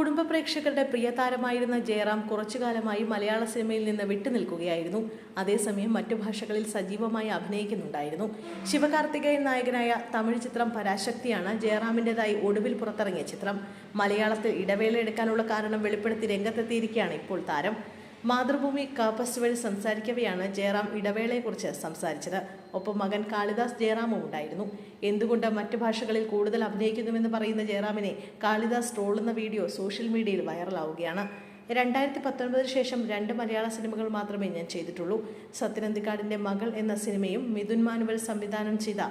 കുടുംബ പ്രേക്ഷകരുടെ പ്രിയ താരമായിരുന്ന ജയറാം കുറച്ചുകാലമായി മലയാള സിനിമയിൽ നിന്ന് വിട്ടുനിൽക്കുകയായിരുന്നു. അതേസമയം മറ്റു ഭാഷകളിൽ സജീവമായി അഭിനയിക്കുന്നുണ്ടായിരുന്നു. ശിവകാർത്തികേയൻ നായകനായ തമിഴ് ചിത്രം പരാശക്തിയാണ് ജയറാമിന്റെതായി ഒടുവിൽ പുറത്തിറങ്ങിയ ചിത്രം. മലയാളത്തിൽ ഇടവേള എടുക്കാനുള്ള കാരണം വെളിപ്പെടുത്തി രംഗത്തെത്തിയിരിക്കുകയാണ് ഇപ്പോൾ താരം. മാതൃഭൂമി കാപ്പസ് വഴി സംസാരിക്കവെയാണ് ജയറാം ഇടവേളയെക്കുറിച്ച് സംസാരിച്ചത്. ഒപ്പം മകൻ കാളിദാസ് ജയറാമും ഉണ്ടായിരുന്നു. എന്തുകൊണ്ട് മറ്റു ഭാഷകളിൽ കൂടുതൽ അഭിനയിക്കുന്നുവെന്ന് പറയുന്ന ജയറാമിനെ കാളിദാസ് ട്രോളുന്ന വീഡിയോ സോഷ്യൽ മീഡിയയിൽ വൈറലാവുകയാണ്. രണ്ടായിരത്തി പത്തൊൻപതിന് ശേഷം രണ്ട് മലയാള സിനിമകൾ മാത്രമേ ഞാൻ ചെയ്തിട്ടുള്ളൂ. സത്യനന്ദിക്കാടിന്റെ മകൾ എന്ന സിനിമയും മിഥുൻ മാനുവൽ സംവിധാനം ചെയ്ത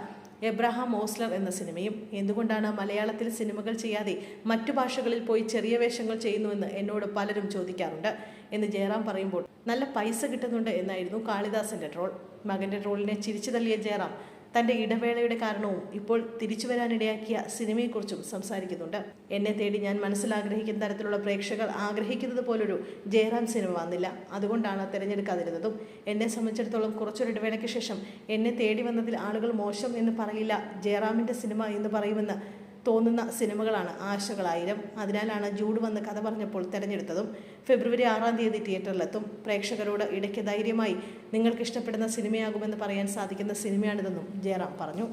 എബ്രഹാം ഓസ്ലർ എന്ന സിനിമയും എന്തുകൊണ്ടാണ് മലയാളത്തിൽ സിനിമകൾ ചെയ്യാതെ മറ്റു ഭാഷകളിൽ പോയി ചെറിയ വേഷങ്ങൾ ചെയ്യുന്നുവെന്ന് എന്നോട് പലരും ചോദിക്കാറുണ്ട് എന്ന് ജയറാം പറയുമ്പോൾ നല്ല പൈസ കിട്ടുന്നുണ്ട് എന്നായിരുന്നു കാളിദാസന്റെ ട്രോൾ. മകന്റെ ട്രോളിനെ ചിരിച്ചു തള്ളിയ ജയറാം തന്റെ ഇടവേളയുടെ കാരണവും ഇപ്പോൾ തിരിച്ചു വരാനിടയാക്കിയ സിനിമയെക്കുറിച്ചും സംസാരിക്കുന്നുണ്ട്. എന്നെ തേടി ഞാൻ മനസ്സിലാഗ്രഹിക്കുന്ന തരത്തിലുള്ള പ്രേക്ഷകർ ആഗ്രഹിക്കുന്നത് പോലൊരു ജയറാം സിനിമ വന്നില്ല. അതുകൊണ്ടാണ് തിരഞ്ഞെടുക്കാതിരുന്നതും എന്നെ സംബന്ധിച്ചിടത്തോളം കുറച്ചൊരു ഇടവേളയ്ക്ക് ശേഷം എന്നെ തേടി വന്നതിൽ ആളുകൾ മോശം എന്ന് പറയില്ല. ജയറാമിന്റെ സിനിമ എന്ന് പറയുമെന്ന് തോന്നുന്ന സിനിമകളാണ് ആശകളായിരം. അതിനാലാണ് ജൂഡ് വന്ന് കഥ പറഞ്ഞപ്പോൾ തിരഞ്ഞെടുത്തതും ഫെബ്രുവരി ആറാം തീയതി തിയേറ്ററിലെത്തും. പ്രേക്ഷകരോട് ഇടയ്ക്ക് ധൈര്യമായി നിങ്ങൾക്ക് ഇഷ്ടപ്പെടുന്ന സിനിമയാകുമെന്ന് പറയാൻ സാധിക്കുന്ന സിനിമയാണിതെന്നും ജയറാം പറഞ്ഞു.